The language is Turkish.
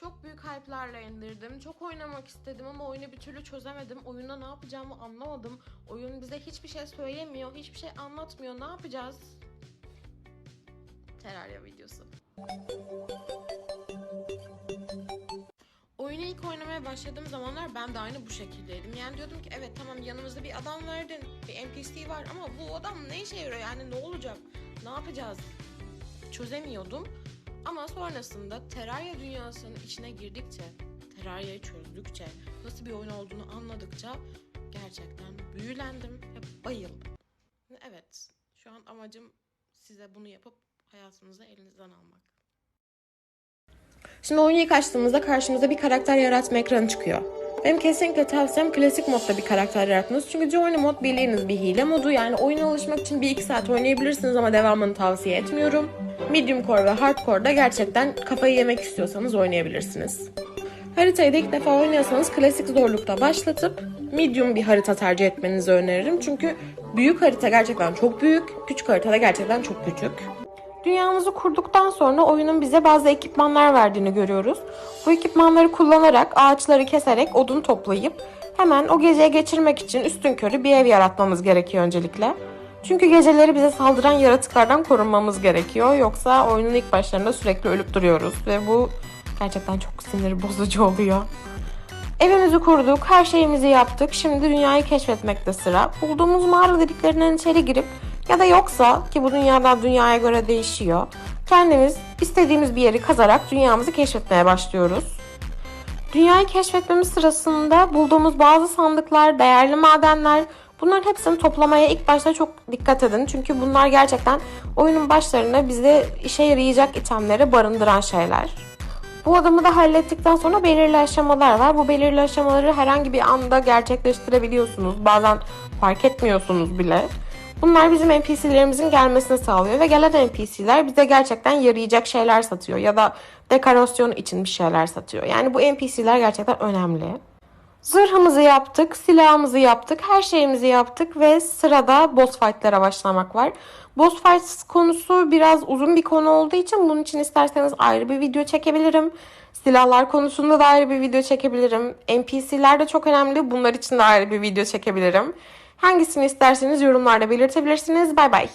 Çok büyük hype'larla indirdim. Çok oynamak istedim ama oyunu bir türlü çözemedim. Oyunda ne yapacağımı anlamadım. Oyun bize hiçbir şey söylemiyor, hiçbir şey anlatmıyor. Ne yapacağız? Terraria videosu. Oyunu ilk oynamaya başladığım zamanlar ben de aynı bu şekildeydim. Yani diyordum ki evet tamam yanımızda bir adam verdin, bir NPC var ama bu adam ne işe yarıyor yani ne olacak, ne yapacağız? Çözemiyordum. Ama sonrasında Terraria dünyasının içine girdikçe, Terraria'yı çözdükçe, nasıl bir oyun olduğunu anladıkça gerçekten büyülendim ve bayıldım. Evet, şu an amacım size bunu yapıp hayatınızı elinizden almak. Şimdi oyunu ilk açtığımızda karşımıza bir karakter yaratma ekranı çıkıyor. Benim kesinlikle tavsiyem klasik modda bir karakter yaratmanız. Çünkü Journey mod bildiğiniz bir hile modu. Yani oyuna alışmak için 1-2 saat oynayabilirsiniz ama devamını tavsiye etmiyorum. Medium core ve hardcore'da gerçekten kafayı yemek istiyorsanız oynayabilirsiniz. Haritayı da ilk defa oynuyorsanız klasik zorlukta başlatıp medium bir harita tercih etmenizi öneririm. Çünkü büyük harita gerçekten çok büyük, küçük harita da gerçekten çok küçük. Dünyamızı kurduktan sonra oyunun bize bazı ekipmanlar verdiğini görüyoruz. Bu ekipmanları kullanarak, ağaçları keserek, odun toplayıp hemen o geceye geçirmek için üstün körü bir ev yaratmamız gerekiyor öncelikle. Çünkü geceleri bize saldıran yaratıklardan korunmamız gerekiyor. Yoksa oyunun ilk başlarında sürekli ölüp duruyoruz ve bu gerçekten çok sinir bozucu oluyor. Evimizi kurduk, her şeyimizi yaptık. Şimdi dünyayı keşfetmekte sıra. Bulduğumuz mağara dediklerinden içeri girip ya da yoksa ki bu dünyadan dünyaya göre değişiyor. Kendimiz istediğimiz bir yeri kazarak dünyamızı keşfetmeye başlıyoruz. Dünyayı keşfetmemiz sırasında bulduğumuz bazı sandıklar, değerli madenler bunların hepsini toplamaya ilk başta çok dikkat edin. Çünkü bunlar gerçekten oyunun başlarında bize işe yarayacak itemleri barındıran şeyler. Bu adımı da hallettikten sonra belirli aşamalar var. Bu belirli aşamaları herhangi bir anda gerçekleştirebiliyorsunuz. Bazen fark etmiyorsunuz bile. Bunlar bizim NPC'lerimizin gelmesini sağlıyor ve gelen NPC'ler bize gerçekten yarayacak şeyler satıyor ya da dekorasyon için bir şeyler satıyor. Yani bu NPC'ler gerçekten önemli. Zırhımızı yaptık, silahımızı yaptık, her şeyimizi yaptık ve sırada boss fight'lara başlamak var. Boss fight konusu biraz uzun bir konu olduğu için bunun için isterseniz ayrı bir video çekebilirim. Silahlar konusunda da ayrı bir video çekebilirim. NPC'ler de çok önemli. Bunlar için de ayrı bir video çekebilirim. Hangisini isterseniz yorumlarda belirtebilirsiniz. Bay bay.